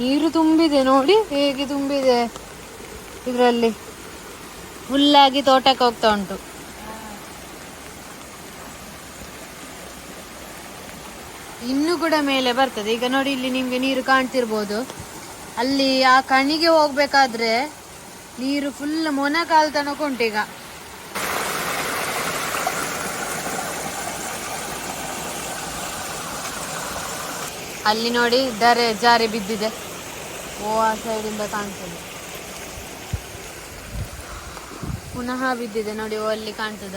ನೀರು ತುಂಬಿದೆ ನೋಡಿ, ಹೇಗೆ ತುಂಬಿದೆ? ಇದರಲ್ಲಿ ಫುಲ್ಲಾಗಿ ತೋಟಕ್ಕೆ ಹೋಗ್ತಾ ಉಂಟು. ಇನ್ನು ಕೂಡ ಮೇಲೆ ಬರ್ತದೆ. ಈಗ ನೋಡಿ, ಇಲ್ಲಿ ನಿಮ್ಗೆ ನೀರು ಕಾಣ್ತಿರ್ಬೋದು. ಅಲ್ಲಿ ಆ ಕಣಿಗೆ ಹೋಗ್ಬೇಕಾದ್ರೆ ನೀರು ಫುಲ್ ಮೊನಕಾಲ್ ತನಕ ಉಂಟು ಈಗ. ಅಲ್ಲಿ ನೋಡಿ ದರೆ ಜಾರಿ ಬಿದ್ದಿದೆ. ಓ ಆ ಸೈಡಿಂದ ಕಾಣ್ತದೆ. ಪುನಃ ಬಿದ್ದಿದೆ ನೋಡಿ ಅಲ್ಲಿ ಕಾಣ್ತದ.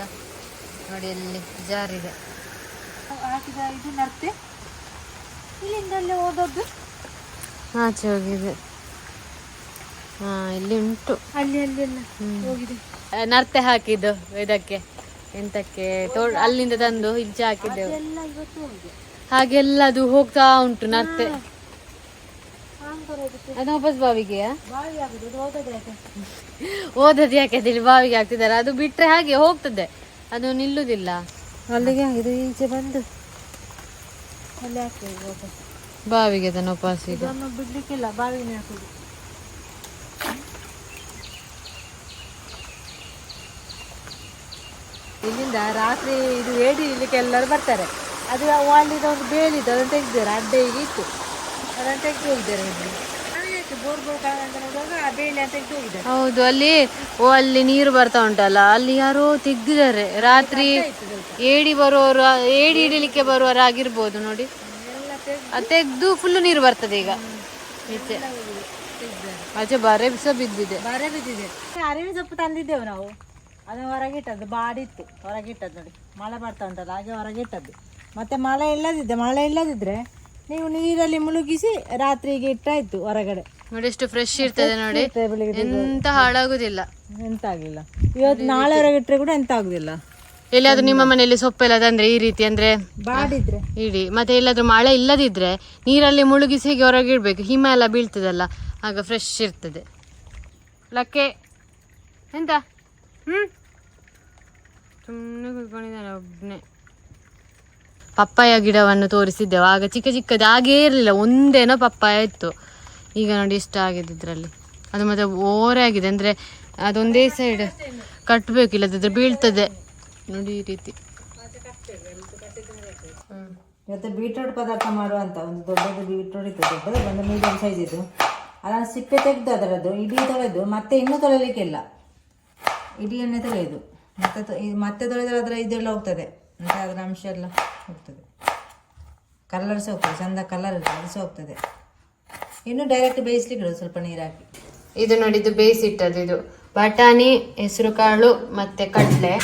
ನೋಡಿ ಅಲ್ಲಿ ಜಾರಿದೆ. ಹಾಕಿದ ಇದು ನರ್ತೆ? ಇಲ್ಲಿಂದ ಅಲ್ಲಿ ಓದೋದು ಆಚೆ ಹೋಗಿದೆ. ಹಾ ಇಲ್ಲಿ ಉಂಟು. ಅಲ್ಲಿ ಅಲ್ಲಿ ಹೋಗಿದೆ. ನರ್ತೆ ಹಾಕಿದ್ದು ಇದಕ್ಕೆ. ಎಂತಕ್ಕೆ? ತೋ ಅಲ್ಲಿಂದ ತಂದು ಈಚೆ ಹಾಕಿದ್ದೆವು. ಹಾಗೆಲ್ಲ ಅದು ಹೋಗ್ತಾ ಉಂಟು ನರ್ತೆ. ಅದು ವಾಪಸ್ ಬಾವಿಗೆ ಓದೋದು ಯಾಕೆ? ಅಂತೇಳಿ ಬಾವಿಗೆ ಹಾಕ್ತಿದ್ದಾರೆ. ಅದು ಬಿಟ್ರೆ ಹಾಗೆ ಹೋಗ್ತದೆ. ಅದು ನಿಲ್ಲುದಿಲ್ಲ. ಅಲ್ಲಿಗೆ ಇದು ಈಚೆ ಬಂದು. ಬಾವಿಗೆ ಅದನ್ನು ವಾಪಸ್ ಈಗ ಬಿಡ್ಲಿಕ್ಕಿಲ್ಲ ಬಾವಿಗೆ ಹಾಕುದು. ಇಲ್ಲಿಂದ ರಾತ್ರಿ ಇದು ಏಡಿ ಇಲ್ಲಿಕ್ಕೆ ಎಲ್ಲರೂ ಬರ್ತಾರೆ. ಅದು ಅಲ್ಲಿದ ಒಂದು ಬೇಲಿದ್ದು ಅದನ್ನು ತೆಗ್ದಿದ್ದಾರೆ ಅಡ್ಡೆ ಈಗ ಇತ್ತು. ಅದನ್ನು ತೆಗೆದು ಹೋಗಿದ್ದಾರೆ ಇಲ್ಲಿ. ಬೋರ್ ಬೋರ್ ಅಂತ ನೋಡುವಾಗ ಆ ಬೇಲಿ ಅಂತ ತೆಗೆದು ಹೋಗಿದ್ದಾರೆ. ಹೌದು ಅಲ್ಲಿ ಓ ಅಲ್ಲಿ ನೀರು ಬರ್ತಾ ಉಂಟಲ್ಲ ಅಲ್ಲಿ ಯಾರೋ ತೆಗ್ದಿದ್ದಾರೆ. ರಾತ್ರಿ ಏಡಿ ಬರುವವರು ಏಡಿ ಹಿಡಿಲಿಕ್ಕೆ ಬರುವವರಾಗಿರ್ಬೋದು ನೋಡಿ. ಎಲ್ಲ ತೆಗ್ದು ಅದು ತೆಗ್ದು ಫುಲ್ ನೀರು ಬರ್ತದೆ ಈಗ. ಈಚೆ. ಆಚೆ ಬಾರೆ ಬಿಸ ಬಿದ್ದಿದೆ. ಬಾರೆ ಬಿದ್ದಿದೆ. ಅರಿವಿ ಸೊಪ್ಪು ತಂದಿದ್ದೇವೆ ನಾವು. ಅದನ್ನು ಹೊರಗಿಟ್ಟದ್ದು ಬಾಡಿತ್ತು. ಹೊರಗಿಟ್ಟದ್ದು ನೋಡಿ. ಮಳೆ ಬರ್ತಾ ಉಂಟಲ್ಲ ಹಾಗೆ ಹೊರಗಿಟ್ಟದ್ದು. ಮತ್ತೆ ಮಳೆ ಇಲ್ಲದಿದ್ದೆ ಮಳೆ ಇಲ್ಲದಿದ್ರೆ ನೀವು ನೀರಲ್ಲಿ ಮುಳುಗಿಸಿ ರಾತ್ರಿಗೆ ಇಟ್ಟಾಯ್ತು ಹೊರಗಡೆ. ನೋಡಿ ಎಷ್ಟು ಫ್ರೆಶ್ ಇರ್ತದೆ ನೋಡಿ. ಬೆಳಿಗ್ಗೆ ಎಂತ ಹಾಳಾಗುದಿಲ್ಲ. ಎಂತ ಆಗಿಲ್ಲ ಇವತ್ತು ನಾಳೆ ಇಟ್ಟರೆ ಕೂಡ ಎಂತ ಆಗುದಿಲ್ಲ. ಎಲ್ಲಿಯಾದ್ರೂ ನಿಮ್ಮ ಮನೆಯಲ್ಲಿ ಸೊಪ್ಪೆಲ್ಲ ತಂದ್ರೆ ಈ ರೀತಿ ಅಂದ್ರೆ ಬಾಡಿದ್ರೆ. ಇಡಿ. ಮತ್ತೆ ಎಲ್ಲಾದ್ರೂ ಮಳೆ ಇಲ್ಲದಿದ್ರೆ ನೀರಲ್ಲಿ ಮುಳುಗಿಸಿ ಹೀಗೆ ಹೊರಗೆ ಇಡ್ಬೇಕು? ಹಿಮ ಎಲ್ಲ ಬೀಳ್ತದಲ್ಲ ಆಗ ಫ್ರೆಶ್ ಇರ್ತದೆ. ಲಕ್ಕೆ ಎಂತ? ಹ್ಮ್? ಸುಮ್ಮನೆ ಕುತ್ಕೊಂಡಿದ್ದಾನೆ ಒಬ್ಬನೇ ಪಪ್ಪಾಯ ಗಿಡವನ್ನು ತೋರಿಸಿದ್ದೆವು. ಆಗ ಚಿಕ್ಕ ಚಿಕ್ಕದು ಹಾಗೇ ಇರಲಿಲ್ಲ, ಒಂದೇನೋ ಪಪ್ಪಾಯ ಇತ್ತು. ಈಗ ನೋಡಿ ಇಷ್ಟ ಆಗಿದೆ ಇದರಲ್ಲಿ. ಅದು ಮತ್ತೆ ಓರೆ ಆಗಿದೆ. ಅಂದರೆ ಅದೊಂದೇ ಸೈಡ್ ಕಟ್ಟಬೇಕು ಇಲ್ಲದಿದ್ರೆ ಬೀಳ್ತದೆ. ನೋಡಿ ಈ ರೀತಿ. ಇವತ್ತು ಬೀಟ್ರೋಟ್ ಪದಾರ್ಥ ಮಾಡುವಂತ ಒಂದು ದೊಡ್ಡದು ಬೀಟ್ರೋಟ್ ಇತ್ತು, ದೊಡ್ಡದು ಒಂದು ಮೀಡಿಯಂ ಸೈಜ್ ಇದು ಅದನ್ನು ಸಿಪ್ಪೆ ತೆಗೆದು ಅದರದ್ದು, ಇಡೀ ತೊಳೆದು, ಮತ್ತೆ ಇನ್ನೂ ತೊಳೆಯಲಿಕ್ಕಿಲ್ಲ ಇಡೀ ಎಣ್ಣೆ ತೊಳೆಯೋದು ಮತ್ತೆ ಮತ್ತೆ ತೊಳೆದ್ರೆ ಅದರ ಇದೆಲ್ಲ ಹೋಗ್ತದೆ. ಮತ್ತೆ ಅದರ ಅಂಶ ಎಲ್ಲ ಹೋಗ್ತದೆ. ಕಲರ್ ಸಹ ಹೋಗ್ತದೆ ಚಂದ ಕಲರ್ ಇರ್ತದೆ ಅದು ಸಹ ಹೋಗ್ತದೆ. ಇನ್ನು ಡೈರೆಕ್ಟ್ ಬೇಯಿಸ್ಲಿಕ್ಕೆ ಸ್ವಲ್ಪ ನೀರು ಹಾಕಿ ಇದು ನೋಡಿ ಇದು ಬೇಯಿಸಿಟ್ಟದ್ದು ಇದು. ಬಟಾಣಿ ಹೆಸರು ಕಾಳು ಮತ್ತೆ ಕಡಲೆ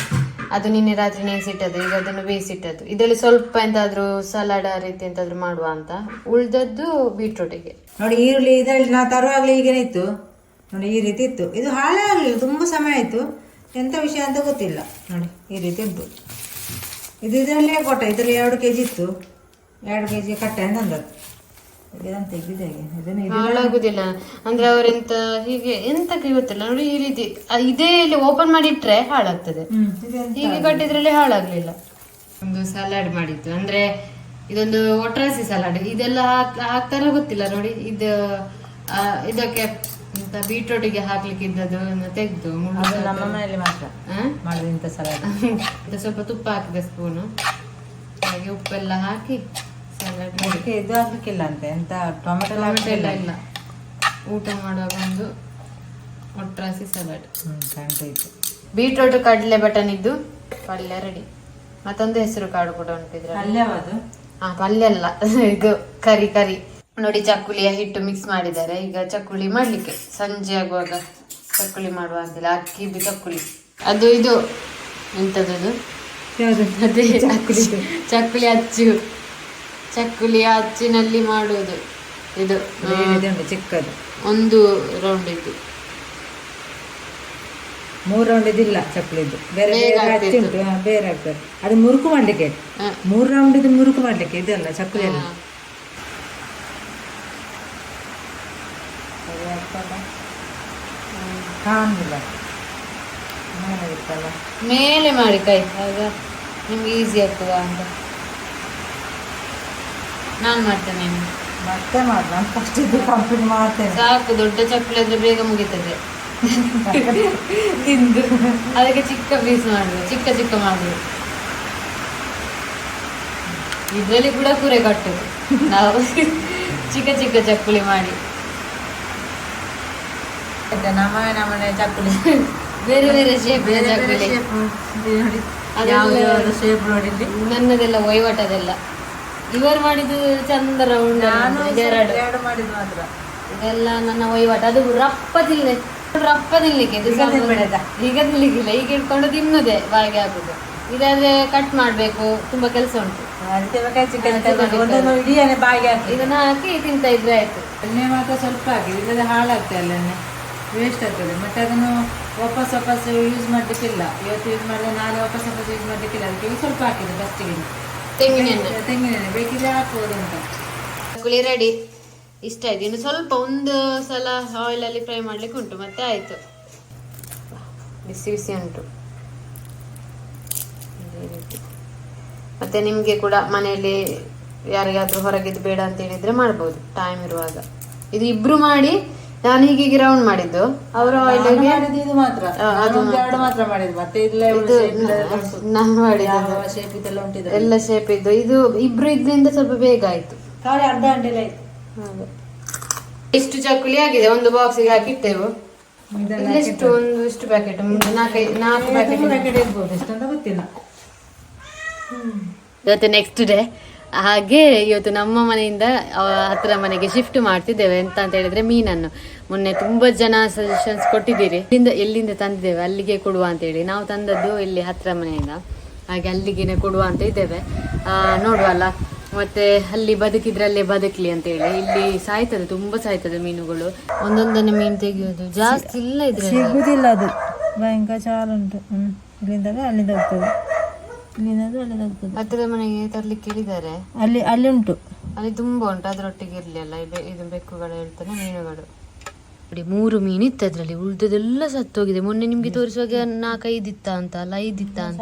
ಅದು ನಿನ್ನೆ ರಾತ್ರಿ ನೆನೆಸಿಟ್ಟದ್ದು ಈಗ ಅದನ್ನು ಬೇಯಿಸಿಟ್ಟದ್ದು. ಇದರಲ್ಲಿ ಸ್ವಲ್ಪ ಎಂತಾದರೂ ಸಲಾಡ್ ಆ ರೀತಿ ಎಂತಾದ್ರೂ ಮಾಡುವ ಅಂತ. ಉಳ್ದದ್ದು ಬೀಟ್ರೂಟಿಗೆ ನೋಡಿ ಈರುಳ್ಳಿ ಇದರಲ್ಲಿ ನಾವು ತರುವಾಗಲೇ ಈಗೇನೆ ಇತ್ತು. ನೋಡಿ ಈ ರೀತಿ ಇತ್ತು. ಇದು ಹಾಳೆ ಆಗಲಿಲ್ಲ ತುಂಬ ಸಮಯ ಆಯಿತು. ಎಂಥ ವಿಷಯ ಅಂತ ಗೊತ್ತಿಲ್ಲ. ನೋಡಿ ಈ ರೀತಿ ಉಂಟು ಇದು ಇದರಲ್ಲೇ ಕೊಟ್ಟೆ ಇದರಲ್ಲಿ ಎರಡು ಕೆ ಜಿ ಇತ್ತು. ಎರಡು ಕೆ ಜಿ ಕಟ್ಟೆ ಅಂತಂದದ್ದು ಇದನ್ನು ಇದನ್ನು ಹಾಳಾಗುದಿಲ್ಲ. ಅಂದ್ರೆ ಅವರೆಂತ ಹೀಗೆ ಎಂತಕ್ಕೆ ಗೊತ್ತಿಲ್ಲ. ನೋಡಿ ಈ ರೀತಿ ಇದೇ ಇಲ್ಲಿ ಓಪನ್ ಮಾಡಿ ಇಟ್ರೆ ಹಾಳಾಗ್ತದೆ? ಹೀಗೆ ಕಟ್ಟಿದ್ರಲ್ಲಿ ಹಾಳಾಗ್ಲಿಲ್ಲ. ಒಂದು ಸಲಾಡ್ ಮಾಡಿದ್ದು. ಅಂದ್ರೆ ಇದೊಂದು ಒಟ್ರಾಸಿ ಸಲಾಡ್ ಇದೆಲ್ಲ ಹಾಕ್- ಹಾಕ್ತಾರ ಗೊತ್ತಿಲ್ಲ. ನೋಡಿ ಇದು ಆ, ಇದಕ್ಕೆ ಎಂತ ಬೀಟ್ರೋಟಿಗೆ ಹಾಕ್ಲಿಕ್ಕೆ ಇದ್ದದ್ದು ತೆಗೆದು ಅದು ನಮ್ಮ ಮನೆಯಲ್ಲಿ ಮಾತ್ರ. ಮಾಡಿದಂತ ಸಲಾಡ್ ಇದು ಸ್ವಲ್ಪ ತುಪ್ಪ ಹಾಕಿದೆ ಸ್ಪೂನು. ಹಾಗೆ ಉಪ್ಪೆಲ್ಲ ಹಾಕಿ ಸಲಾಡ್ ಅದಕ್ಕೆ ಇದು ಹಾಕ್ಲಿಕ್ಕಿಲ್ಲ ಅಂತೆ? ಎಂತ ಟೊಮೆಟೊ ಟೊಮೆಟೊ ಎಲ್ಲ ಇಲ್ಲ. ಊಟ ಮಾಡುವಾಗ ಒಂದು ಒಟ್ರಾಸಿ ಸಲಾಡ್ ಹ್ಞೂ ಬೀಟ್ರೂಟ್ ಬೀಟ್ರೋಟ್ ಕಡಲೆ ಬಟನ್ ಇದ್ದು ಪಲ್ಯ ರೆಡಿ ಮತ್ತೊಂದು ಹೆಸರು ಕಾಡು ಕೂಡ ಉಂಟಿದ್ರೆ ಅಲ್ಯವದು ಹಾ ಪಲ್ಯ ಅಲ್ಲ. ಇದು ಕರಿ ಕರಿ. ನೋಡಿ ಚಕ್ಕುಳಿಯ ಹಿಟ್ಟು ಮಿಕ್ಸ್ ಮಾಡಿದ್ದಾರೆ. ಈಗ ಚಕ್ಕುಲಿ ಮಾಡ್ಲಿಕ್ಕೆ. ಸಂಜೆ ಆಗುವಾಗ ಚಕ್ಕುಳಿ ಮಾಡುವ ಅಂತಿಲ್ಲ ಬಿ ಚಕ್ಕುಳಿ. ಅದು ಇದು. ಎಂಥದ್ದು ಅದೇ ಚಕ್ಕುಲಿ ಚಕ್ಕುಲಿ ಅಚ್ಚು. ಚಕ್ಕುಳಿ ಅಚ್ಚಿನಲ್ಲಿ ಮಾಡುವುದು. ಇದು ಚಿಕ್ಕದು. ಒಂದು ರೌಂಡ್ ಇದು ಮೂರು ರೌಂಡ್ ಇದಿಲ್ಲ ಚಪ್ಪಲಿದ್ದು ಬೇರೆ ಬೇರೆ ಹಚ್ಚಿ ಉಂಟು. ಬೇರೆ ಆಗ್ತದೆ. ಅದು ಮುರುಕು ಮಾಡ್ಲಿಕ್ಕೆ. ಮೂರು ರೌಂಡ್ ಇದು ಮುರುಕು ಮಾಡ್ಲಿಕ್ಕೆ ಇದಲ್ಲ ಚಕ್ಕುಲಿ ಅಲ್ಲ ಕಾಣಿಲ್ಲ ಮೇಲೆ ಮೇಲೆ ಮಾಡಿ ಕೈ ಆಗ ನಿಮ್ಗೆ ಈಸಿ ಆಗ್ತದ ಅಂತ. ನಾನು ಮಾಡ್ತೇನೆ ಮತ್ತೆ ಮಾಡಿ ನಾನು ಫಸ್ಟ್ ಇದು ಕಂಪ್ಲೀಟ್ ಮಾಡ್ತೇನೆ. ಸಾಕು ದೊಡ್ಡ ಚಪ್ಪಲಿ ಆದ್ರೆ ಬೇಗ ಮುಗಿತದೆ. ತಿಂದು ಅದಕ್ಕೆ ಚಿಕ್ಕ ಪೀಸ್ ಮಾಡುದು ಚಿಕ್ಕ ಚಿಕ್ಕ ಮಾಡುದು. ಇದರಲ್ಲಿ ಕೂಡ ಕುರೆ ಕಟ್ಟುದು. ನಾವು ಚಿಕ್ಕ ಚಿಕ್ಕ ಚಕ್ಕುಲಿ ಮಾಡಿ. ನಮ್ಮನೆ ನಮ್ಮನೆ ಚಕ್ಕುಲಿ ಬೇರೆ ಬೇರೆ ಶೇಪ್ ಚಕ್ಕುಲಿ ಯಾವ್ದು ಶೇಪ್ ನೋಡಿದ್ರಿ? ನನ್ನದೆಲ್ಲ ವಹಿವಾಟದೆಲ್ಲ. ಇವರು ಮಾಡಿದ್ದು ಚಂದ ರೌಂಡ್ ಎರಡು. ಎರಡು ಮಾಡಿದ್ದು ಮಾತ್ರ. ಇದೆಲ್ಲ ನನ್ನ ವಹಿವಾಟು. ಅದು ರಪ್ಪ ತಿನ್ನೆ ರಪ್ಪ ತಿನ್ಲಿಕ್ಕೆ. ಈಗ ತಿನ್ಲಿಕ್ಕಿಲ್ಲ. ಈಗ ಇಟ್ಕೊಂಡು ತಿನ್ನುದೆ ಬಾಗಿ ಹಾಕುದು. ಇದಾದ್ರೆ ಕಟ್ ಮಾಡ್ಬೇಕು. ತುಂಬಾ ಕೆಲಸ ಉಂಟು. ಬಾಯಿಗೆ ಇದನ್ನ ಹಾಕಿ ತಿಂತ ಇದ್ರೆ ಆಯ್ತು. ಎಣ್ಣೆ ಮಾತ್ರ ಸ್ವಲ್ಪ ಹಾಕಿ ಇಲ್ಲದೆ ಹಾಳಾಗ್ತದೆ ಅಲ್ಲ ವೇಸ್ಟ್ ಆಗ್ತದೆ. ಮತ್ತೆ ಅದನ್ನು ವಾಪಸ್ ವಾಪಸ್ ಯೂಸ್ ಮಾಡಲಿಕ್ಕಿಲ್ಲ. ಇವತ್ತು ಯೂಸ್ ಮಾಡಿದ್ರೆ ನಾಳೆ ವಾಪಸ್ ವಾಪಸ್ ಯೂಸ್ ಮಾಡಲಿಕ್ಕಿಲ್ಲ. ಅದಕ್ಕೆ ಸ್ವಲ್ಪ ಹಾಕಿದೆ ಫಸ್ಟಿಗೆ ತೆಂಗಿನೆಣ್ಣೆ ತೆಂಗಿನೆಣ್ಣೆ ಬೇಕಿದ್ರೆ ಹಾಕ್ಬೋದು ಅಂತ. ಕುಳಿ ರೆಡಿ ಇಷ್ಟ ಆಯ್ತು. ಇನ್ನು ಸ್ವಲ್ಪ ಒಂದು ಸಲ ಆಯಿಲ್ ಅಲ್ಲಿ ಫ್ರೈ ಮಾಡ್ಲಿಕ್ಕೆ ಉಂಟು. ಮತ್ತೆ ಆಯ್ತು. ಬಿಸಿ ಬಿಸಿ ಉಂಟು. ಮತ್ತೆ ನಿಮ್ಗೆ ಕೂಡ ಮನೆಯಲ್ಲಿ ಯಾರಿಗಾದ್ರೂ ಹೊರಗಿದ್ದು ಬೇಡ ಅಂತ ಹೇಳಿದ್ರೆ ಮಾಡ್ಬೋದು. ಟೈಮ್ ಇರುವಾಗ. ಇದು ಇಬ್ರು ಮಾಡಿ ನಾನು ಹೀಗೆ ರೌಂಡ್ ಮಾಡಿದ್ದು. ಅವರು ಇದು ಮಾತ್ರ. ಎರಡು ಮಾಡಿದ್ದು. ಮತ್ತೆ ನಾನು ಮಾಡಿದ್ದು. ಎಲ್ಲ ಶೇಪ್ ಇದ್ದು. ಇದು ಇಬ್ರು ಇದ್ರಿಂದ ಸ್ವಲ್ಪ ಬೇಗ ಆಯ್ತು. ಅರ್ಧ ಗಂಟೆ ಆಯ್ತು. ಎಷ್ಟು ಇಷ್ಟು ಚಕ್ಕುಲಿ ಆಗಿದೆ? ಒಂದು ಬಾಕ್ಸಿಗೆ ಹಾಕಿಟ್ಟೆವು ಇಷ್ಟು ಒಂದು ಇಷ್ಟು ಪ್ಯಾಕೆಟ್ ನಾಲ್ಕೈದು ನಾಲ್ಕು ಪ್ಯಾಕೆಟ್ ಪ್ಯಾಕೆಟ್ ಇರ್ಬೋದು? ಎಷ್ಟಂತ ಗೊತ್ತಿಲ್ಲ. ಇವತ್ತು ನೆಕ್ಸ್ಟ್ ಡೇ ಹಾಗೆ ಇವತ್ತು ನಮ್ಮ ಮನೆಯಿಂದ ಹತ್ರ ಮನೆಗೆ ಶಿಫ್ಟ್ ಮಾಡ್ತಿದ್ದೇವೆ ಎಂತ ಅಂತ ಹೇಳಿದ್ರೆ ಮೀನನ್ನು. ಮೊನ್ನೆ ತುಂಬಾ ಜನ ಸಜೆಷನ್ಸ್ ಕೊಟ್ಟಿದ್ದೀರಿ. ಇಲ್ಲಿಂದ ಎಲ್ಲಿಂದ ತಂದಿದ್ದೇವೆ? ಅಲ್ಲಿಗೆ ಕೊಡುವ ಅಂತ ಹೇಳಿ. ನಾವು ತಂದದ್ದು ಇಲ್ಲಿ ಹತ್ರ ಮನೆಯಿಂದ. ಹಾಗೆ ಅಲ್ಲಿಗೆನೆ ಕೊಡುವ ಅಂತ ಇದ್ದೇವೆ. ಆ, ನೋಡುವಲ್ಲ. ಮತ್ತೆ ಅಲ್ಲಿ ಬದುಕಿದ್ರಲ್ಲೇ ಬದುಕಲಿ ಅಂತ ಹೇಳಿ. ಇಲ್ಲಿ ಸಾಯ್ತದೆ ತುಂಬಾ ಸಾಯ್ತದೆ ಮೀನುಗಳು. ಒಂದೊಂದನ್ನು ಮೀನು ತೆಗೆಯೋದು. ಜಾಸ್ತಿ ಇಲ್ಲ ಇದ್ರೆ ಅದು. ಭಯಂಕರ ಚಾಲು ಉಂಟು ಹ್ಮ್. ಇಲ್ಲಿಂದಾಗ ಅಲ್ಲಿಂದ ಹೋಗ್ತದೆ. ಅಲ್ಲಿಂದ ಹೋಗ್ತದೆ ಹತ್ತಿರದ ಮನೆಗೆ ತರ್ಲಿಕ್ಕೆ ಹೇಳಿದ್ದಾರೆ. ಅಲ್ಲಿ ಅಲ್ಲಿ ಉಂಟು. ಅಲ್ಲಿ ತುಂಬಾ ಉಂಟು ಅದರೊಟ್ಟಿಗೆ ಇರ್ಲಿಲ್ಲ ಇದು- ಇದು ಬೆಕ್ಕುಗಳು ಹೇಳ್ತಾನೆ ಮೀನುಗಳು. ನೋಡಿ ಮೂರು ಮೀನು ಇತ್ತು ಅದರಲ್ಲಿ ಉಳ್ದದೆಲ್ಲ ಸತ್ತೋಗಿದೆ. ಮೊನ್ನೆ ನಿಮ್ಗೆ ತೋರಿಸುವಾಗ ನಾಲ್ಕೈದು ಇತ್ತ ಅಂತ ಅಲ್ಲ ಐದಿತ್ತ ಅಂತ.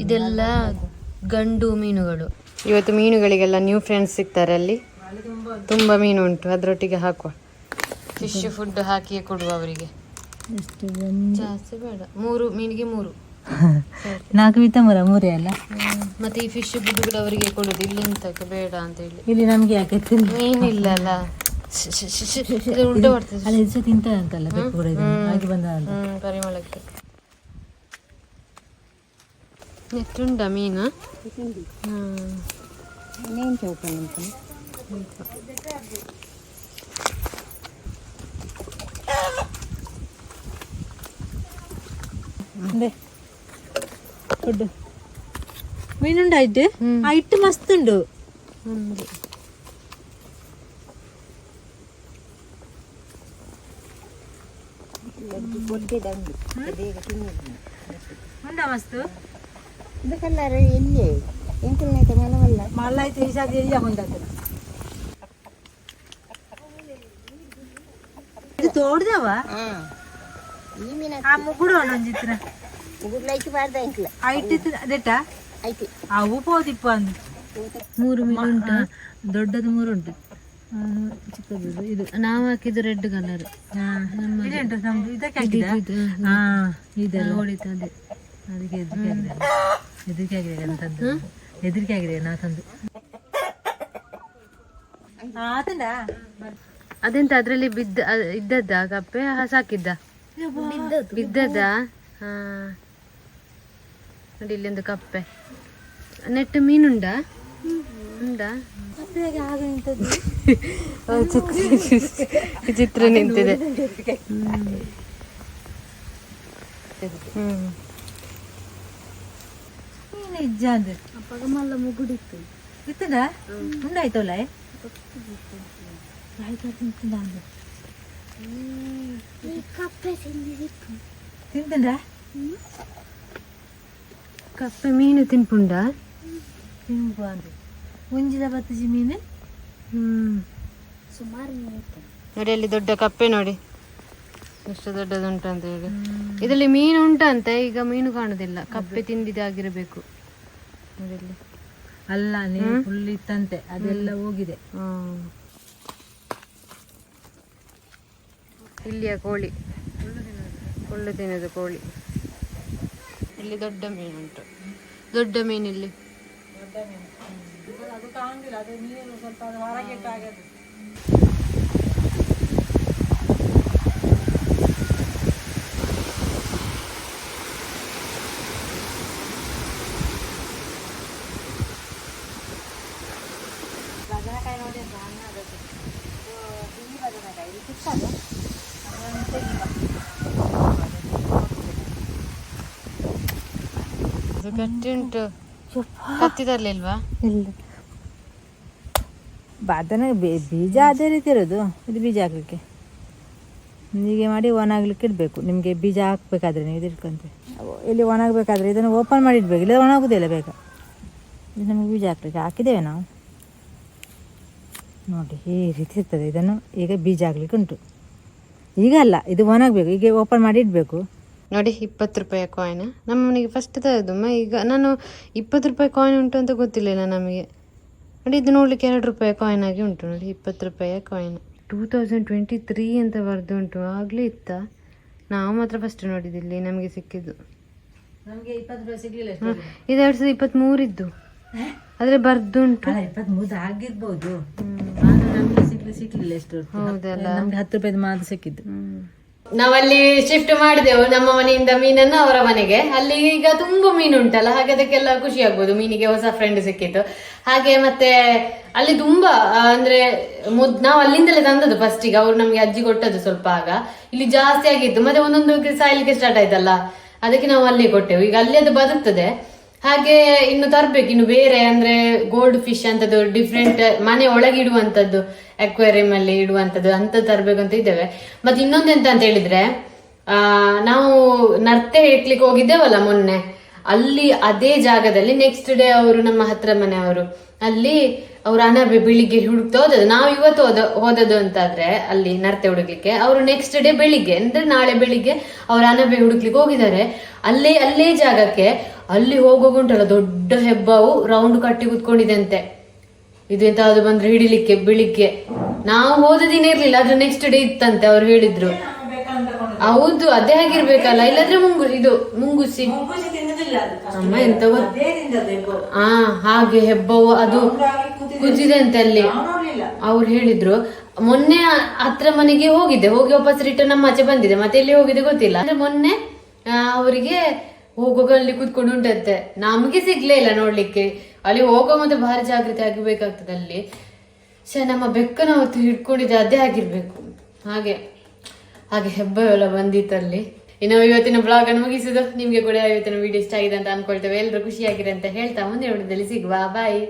ಇದೆಲ್ಲ ಗಂಡು ಮೀನುಗಳು. ಇವತ್ತು ಮೀನುಗಳಿಗೆಲ್ಲ ನ್ಯೂ ಫ್ರೆಂಡ್ಸ್ ಸಿಗ್ತಾರೆ ಅಲ್ಲಿ. ತುಂಬಾ ಮೀನು ಉಂಟು ಅದರೊಟ್ಟಿಗೆ ಹಾಕುವ. ಫಿಶ್ ಫುಡ್ ಹಾಕಿಯೇ ಕೊಡುವ ಅವರಿಗೆ. ಜಾಸ್ತಿ ಬೇಡ. ಮೂರು ಮೀನಿಗೆ ಮೂರು. ನಾಲ್ಕು ವಿತಮರ ಮೂರೇ ಅಲ್ಲ? ಮತ್ತೆ ಈ ಫಿಶ್ ಫುಡ್ ಕೂಡ ಅವರಿಗೆ ಕೊಡುದು ಇಲ್ಲಿಂತಕ್ಕೆ ಬೇಡ ಅಂತ ಹೇಳಿ. ಇಲ್ಲಿ ನಮ್ಗೆ ಯಾಕೆ ತಿನ್ ಮೀನಿಲ್ಲ ಅಲ್ಲ ಉಲ್ಟೆ ಬರ್ತದೆ. ಅಲ್ಲಿ ಸಹ ತಿಂತದಂತಲ್ಲ ಬೆಕ್ಕು ಕೂಡ ಇದನ್ನು ಹಾಗೆ ಬಂದ ಪರಿಮಳಕ್ಕೆ ಎಷ್ಟುಂಟ ಮೀನು? ಮೀನುಂಡು ಐಟ್ ಆ ಇಟ್ಟು ಮಸ್ತ್ ಉಂಡು ಒಂದು ಉಂಡ ಮಸ್ತ್ ಇದು ಕಲ್ಲರ್ ಎಲ್ಲಿ ಎಂಕಲ್ನೈತೆ ಮನವಲ್ಲ ಮಲ್ಲ ಐತೆ ಈ ಸಾರಿ ಎಲ್ಲ ಬಂದದ್ದು ಇದು ತೋಡ್ದವ ಬಾರ್ದ ಐತಿ ಅವು ಪೋದಿಪ್ಪ ಅಂದು. ಮೂರು ಮೀನು ಉಂಟು? ದೊಡ್ಡದು ಮೂರು ಉಂಟು. ಆ, ಚಿಕ್ಕದು ಇದು. ನಾವು ಹಾಕಿದ್ದು ರೆಡ್ ಕಲರ್ ಇದು ಇದೆಲ್ಲ ಹೊಡಿತದೆ ಅದಕ್ಕೆ ಹೆದರಿಕೆ ಆಗಿದೆ ಎದುರಿಕೆ ಆಗಿದೆ ನಾನು ತಂದು ಎದುರಿಕೆ ಆಗಿದೆ ನಾ ತಂದು. ಅದೆಂತ ಅದ್ರಲ್ಲಿ ಬಿದ್ದ ಇದ್ದದ್ದ? ಕಪ್ಪೆ ಸಾಕಿದ್ದ ಬಿದ್ದದ್ದ? ಹಾ. ನೋಡಿ ಇಲ್ಲಿಂದು ಕಪ್ಪೆ. ನೆಟ್ಟು ಮೀನುಂಡ? ಉಂಡಾ? ಚಿತ್ರ ಚಿತ್ರ ನಿಂತಿದೆ. ಹ್ಮ್. ನಿಜ ಅಂದ್ರೆ. ಮುಗುಡಿತ್ತು. ಇತ್ತದ? ಉಂಡಾಯ್ತಲ್ಲ ತಿಂತಂಡ ಕಪ್ಪೆ ಮೀನು ತಿನ್ಪುಂಡ? ತಿನ್ಪು ಅಂದ್ರೆ ಮುಂಜಿದ ಬತ್ತಿಸಿ ಮೀನು? ಹ್ಮ್. ಸುಮಾರು ನೋಡಿ ಅಲ್ಲಿ ದೊಡ್ಡ ಕಪ್ಪೆ ನೋಡಿ. ಎಷ್ಟು ದೊಡ್ಡದುಂಟು ಅಂತ ಹೇಳಿ. ಇದರಲ್ಲಿ ಮೀನು ಉಂಟಂತೆ ಈಗ ಮೀನು ಕಾಣುದಿಲ್ಲ. ಕಪ್ಪೆ ತಿಂದಿದ್ದಾಗಿರಬೇಕು ನೋಡಿ ಇಲ್ಲಿ. ಅಲ್ಲ ನೀರು ಫುಲ್ ಇತ್ತಂತೆ. ಅದೆಲ್ಲ ಹೋಗಿದೆ. ಹ್ಮ್. ಇಲ್ಲಿಯ ಕೋಳಿ. ಕೊಳ್ಳು ತಿನ್ನೋದು ಕೋಳಿ. ಇಲ್ಲಿ ದೊಡ್ಡ ಮೀನು ಉಂಟು. ದೊಡ್ಡ ಮೀನು ಇಲ್ಲಿ. ಅದು ಕಾಣುದಿಲ್ಲ ಅದು ನೀರು ಸ್ವಲ್ಪ ಹೊರಗೆ ಆಗದು ಬದನೆಕಾಯಿ ನೋಡಿ ಅಂತ ಹಣ್ಣಾದದ್ದು ಇದು ಬಿಳಿ ಬದನೆಕಾಯಿ ಇದು ಚಿಕ್ಕದು ಅದನ್ನು ತೆಗಿಬಾ. ಇದು ಗಟ್ಟಿ ಉಂಟು ಕತ್ತಿ ತರ್ಲಿಲ್ವಾ ಇಲ್ಲ ಬದನೆ ಬೀಜ ಅದೇ ರೀತಿ ಇರೋದು. ಇದು ಬೀಜ ಹಾಕ್ಲಿಕ್ಕೆ. ಹೀಗೆ ಮಾಡಿ ಒಣಗ್ಲಿಕ್ಕೆ ಇಡಬೇಕು. ನಿಮಗೆ ಬೀಜ ಹಾಕ್ಬೇಕಾದ್ರೆ ನೀವು ಇದು ಇಟ್ಕೊಂತೆ ಅವು ಇಲ್ಲಿ ಒಣಗಬೇಕಾದ್ರೆ ಇದನ್ನು ಓಪನ್ ಮಾಡಿ ಇಡಬೇಕು. ಇಲ್ಲ ಒಣಗುದಿಲ್ಲ ಬೇಗ. ಇದು ನಮಗೆ ಬೀಜ ಹಾಕ್ಲಿಕ್ಕೆ ಹಾಕಿದ್ದೇವೆ ನಾವು. ನೋಡಿ ಈ ರೀತಿ ಇರ್ತದೆ. ಇದನ್ನು ಈಗ ಬೀಜ ಹಾಕ್ಲಿಕ್ಕೆ ಉಂಟು. ಈಗ ಅಲ್ಲ ಇದು ಒಣಗಬೇಕು ಈಗ ಓಪನ್ ಮಾಡಿ ಇಡಬೇಕು. ನೋಡಿ ಇಪ್ಪತ್ತು ರೂಪಾಯಿ ಕಾಯಿನ್ ನಮ್ಮ ಮನೆಗೆ ಫಸ್ಟ್ ಮ ಈಗ ನಾನು ಇಪ್ಪತ್ತು ರೂಪಾಯಿ ಕಾಯಿನ್ ಉಂಟು ಅಂತ ಗೊತ್ತಿಲ್ಲ ನಮಗೆ. ನೋಡಿ ಇದು ನೋಡ್ಲಿಕ್ಕೆ ಎರಡು ರೂಪಾಯಿ ಕಾಯಿನ್ ಆಗಿ ಉಂಟು ನೋಡಿ ಇಪ್ಪತ್ತು ರೂಪಾಯಿಯ coin two thousand twenty three ಅಂತ ಬರೆದು ಉಂಟು ಆಗಲೇ ಇತ್ತ? ನಾವು ಮಾತ್ರ ಫಸ್ಟ್ ನೋಡಿದಿಲ್ಲಿ ನಮಗೆ ಸಿಕ್ಕಿದ್ದು. ನಮಗೆ ಇಪ್ಪತ್ತು ರೂಪಾಯಿ ಸಿಗಲಿಲ್ಲ ಇದು ಎರಡು ಸಾವಿರದ ಇಪ್ಪತ್ತ್ಮೂರಿದ್ದು ಆದರೆ ಬರ್ದುಂಟು ಉಂಟು. ಇಪ್ಪತ್ತ್ಮೂರು ಆಗಿರ್ಬೋದು. ನಮಗೆ ಸಿಗ್ಲಿ ಸಿಗ್ಲಿಲ್ಲ ಎಷ್ಟು ಹೌದಲ್ಲ. ನಮಗೆ ಹತ್ತು ರೂಪಾಯಿದು ಮಾತ್ರ ಸಿಕ್ಕಿದ್ದು. ನಾವಲ್ಲಿ ಶಿಫ್ಟ್ ಮಾಡಿದೆವು ನಮ್ಮ ಮನೆಯಿಂದ ಮೀನನ್ನು ಅವರ ಮನೆಗೆ. ಅಲ್ಲಿ ಈಗ ತುಂಬಾ ಮೀನು ಉಂಟಲ್ಲ, ಹಾಗೆ ಅದಕ್ಕೆಲ್ಲ ಖುಷಿ ಆಗ್ಬೋದು. ಮೀನಿಗೆ ಹೊಸ ಫ್ರೆಂಡ್ ಸಿಕ್ಕಿತ್ತು ಹಾಗೆ ಮತ್ತೆ ಅಲ್ಲಿ ತುಂಬಾ ಅಂದ್ರೆ ಮುದ್ ನಾವು ಅಲ್ಲಿಂದಲೇ ತಂದದ್ದು ಫಸ್ಟಿಗೆ ಅವ್ರು ನಮ್ಗೆ ಅಜ್ಜಿ ಕೊಟ್ಟದ್ದು ಸ್ವಲ್ಪ ಆಗ. ಇಲ್ಲಿ ಜಾಸ್ತಿ ಆಗಿತ್ತು ಮತ್ತೆ ಒಂದೊಂದು ಸಾಯ್ಲಿಕ್ಕೆ ಸ್ಟಾರ್ಟ್ ಆಯ್ತಲ್ಲ. ಅದಕ್ಕೆ ನಾವು ಅಲ್ಲಿ ಕೊಟ್ಟೆವು. ಈಗ ಅಲ್ಲಿ ಅದು ಬದುಕ್ತದೆ. ಹಾಗೆ ಇನ್ನು ತರ್ಬೇಕು. ಇನ್ನು ಬೇರೆ ಅಂದ್ರೆ ಗೋಲ್ಡ್ ಫಿಶ್ ಅಂತದ್ದು ಡಿಫ್ರೆಂಟ್ ಮನೆ ಒಳಗೆ ಇಡುವಂತದ್ದು ಅಕ್ವೇರಿಯಂ ಅಲ್ಲಿ ಇಡುವಂತದ್ದು ಅಂತ ತರ್ಬೇಕಂತ ಅಂತ ಇದ್ದೇವೆ. ಮತ್ತೆ ಇನ್ನೊಂದೆಂತ ಅಂತ ಹೇಳಿದ್ರೆ, ಆ, ನಾವು ನರ್ತೆ ಇಟ್ಲಿಕ್ಕೆ ಹೋಗಿದ್ದೇವಲ್ಲ ಮೊನ್ನೆ. ಅಲ್ಲಿ ಅದೇ ಜಾಗದಲ್ಲಿ ನೆಕ್ಸ್ಟ್ ಡೇ ಅವರು ನಮ್ಮ ಹತ್ರ ಮನೆಯವರು, ಅಲ್ಲಿ ಅವ್ರ ಅಣಬೆ ಬೆಳಿಗ್ಗೆ ಹುಡುಕ್ತಾ ಹೋದದ್ದು. ನಾವು ಇವತ್ತು ಹೋದ, ಹೋದದ್ದು ಅಂತಾದ್ರೆ, ಅಲ್ಲಿ ನರ್ತೆ ಹುಡುಕ್ಲಿಕ್ಕೆ, ಅವರು ನೆಕ್ಸ್ಟ್ ಡೇ ಬೆಳಿಗ್ಗೆ, ಅಂದ್ರೆ ನಾಳೆ ಬೆಳಿಗ್ಗೆ ಅವ್ರ ಅಣಬೆ ಹುಡುಕ್ಲಿಕ್ಕೆ ಹೋಗಿದ್ದಾರೆ. ಅಲ್ಲೇ ಅಲ್ಲೇ ಜಾಗಕ್ಕೆ ಅಲ್ಲಿ ಹೋಗೋಗುಂಟಲ್ಲ ದೊಡ್ಡ ಹೆಬ್ಬಾವು ರೌಂಡ್ ಕಟ್ಟಿ ಕುತ್ಕೊಂಡಿದೆ ಅಂತೆ. ಇದು ಎಂತಾದ್ರು ಬಂದ್ರೆ ಹಿಡಿಲಿಕ್ಕೆ ಬೆಳಿಗ್ಗೆ ನಾವು ಹೋದ ದಿನ ಇರ್ಲಿಲ್ಲ ಆದ್ರೆ ನೆಕ್ಸ್ಟ್ ಡೇ ಇತ್ತಂತೆ ಅವ್ರು ಹೇಳಿದ್ರು. ಹೌದು ಅದೇ ಆಗಿರ್ಬೇಕಲ್ಲ ಇಲ್ಲಾದ್ರೆ ಮುಂಗು ಇದು ಮುಂಗುಸಿ. ಅಮ್ಮ ಎಂತ ಹಾ ಆ ಹಾಗೆ ಹೆಬ್ಬವು ಅದು ಕುದಿದೆ ಅಂತ ಅಲ್ಲಿ. ಅವ್ರು ಹೇಳಿದ್ರು ಮೊನ್ನೆ ಹತ್ರ ಮನೆಗೆ ಹೋಗಿದ್ದೆ ಹೋಗಿ ವಾಪಸ್ ರಿಟರ್ನ್ ನಮ್ಮ ಆಚೆ ಬಂದಿದೆ ಮತ್ತೆ ಎಲ್ಲಿ ಹೋಗಿದೆ ಗೊತ್ತಿಲ್ಲ. ಅಂದ್ರೆ ಮೊನ್ನೆ ಅವರಿಗೆ ಹೋಗುವಾಗ ಅಲ್ಲಿ ಕುತ್ಕೊಂಡು ಉಂಟಂತೆ. ನಮ್ಗೆ ಸಿಗ್ಲೇ ಇಲ್ಲ ನೋಡ್ಲಿಕ್ಕೆ. ಅಲ್ಲಿ ಹೋಗೋ ಮತ್ತೆ ಭಾರಿ ಜಾಗ್ರತೆ ಆಗಿರ್ಬೇಕಾಗ್ತದೆ ಅಲ್ಲಿ. ಸೊ ನಮ್ಮ ಬೆಕ್ಕನ ಹೊತ್ತು ಹಿಡ್ಕೊಂಡಿದ್ದೆ, ಅದೇ ಆಗಿರ್ಬೇಕು. ಹಾಗೆ ಹಾಗೆ ಬಂದಿತ್ತು ಬಂದಿತ್ತಲ್ಲಿ ಇನ್ನು ಇವತ್ತಿನ ಬ್ಲಾಗ್ ಅನ್ನು ಮುಗಿಸಿದ್ದು. ನಿಮ್ಗೆ ಕೂಡ ಇವತ್ತಿನ ವಿಡಿಯೋ ಇಷ್ಟ ಆಗಿದೆ ಅಂತ ಅನ್ಕೊಳ್ತೇವೆ. ಎಲ್ಲರೂ ಖುಷಿಯಾಗಿದೆ ಅಂತ ಹೇಳ್ತಾ ಮುಂದಿನ ವಿಡಿಯೋದಲ್ಲಿ ಸಿಗುವ. ಬಾಯ್